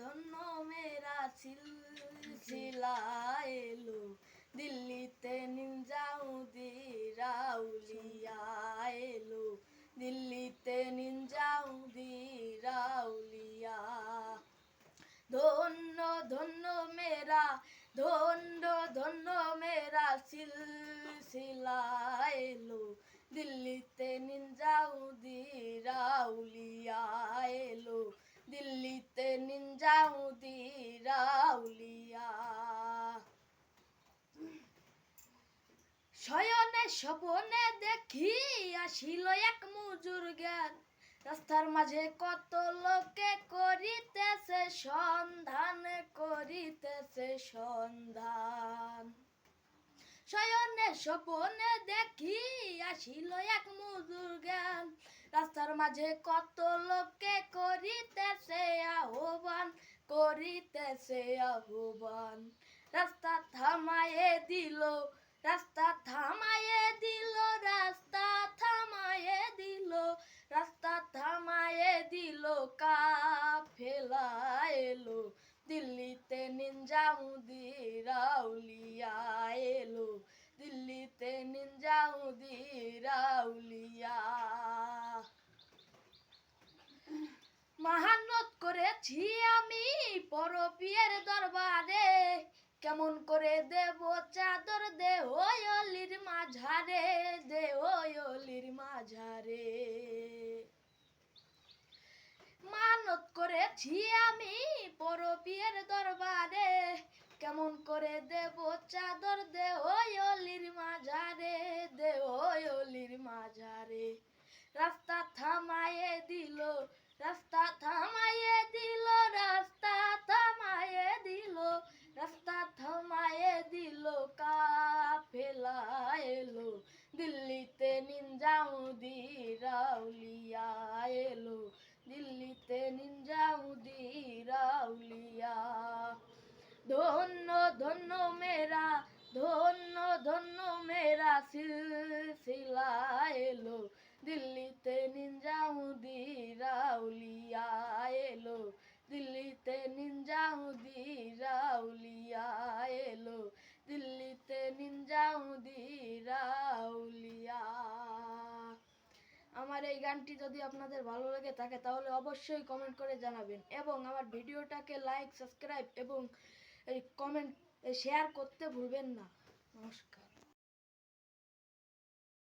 ধন্য মেরা সিলসিলা এলো। দিল্লিতে নিঞ্জাউদি রাউলিয়া এলো। দিল্লিতে নিঞ্জাউদি রাউলিয়া। ধন্য ধন্য মেরা, ধন্য ধন্য মেরা সিলসিলা এলো। দিল্লিতে নিঞ্জাউদি রাউলিয়া এলো। দিল্লিতে নিঞ্জাউদি রাউলিয়া শয়নে স্বপনে দেখি আসিল এক মুজুর জ্ঞান। রাস্তার মাঝে কত লোকে করিতেছে সন্ধান করিতেছে সন্ধান। শয়নে স্বপনে দেখি আসিল এক মুজুর জ্ঞান। রাস্তার মাঝে কত লোকে করিতেছে আহ্বান করিতেছে আহ্বান রাস্তা থামায়ে দিল রাস্তা থামায়ে দিল রাস্তা পরপিয়ের দরবারে কেমন করে দেব চাদর দে অলির মাঝারে দে অলির মাঝারে। মানত করেছি আমি পরপিয়ের দরবারে, কেমন করে দেব চাদর দে অলির মাঝারে দে অলির মাঝারে। রাস্তা থামায়ে দিল, রাস্তা নিঞ্জাউদি রাউলিয়া এলো দিল্লিতে নিঞ্জাউদি রাউলিয়া ধন্য ধন্য মেরা ধন্য ধন্য মেরা সিলসিলা এলো দিল্লিতে গানটি যদি আপনাদের ভালো লেগে থাকে, তাহলে অবশ্যই কমেন্ট করে জানাবেন। এবং আমার ভিডিওটাকে লাইক সাবস্ক্রাইব এবং কমেন্ট শেয়ার করতে ভুলবেন না। নমস্কার।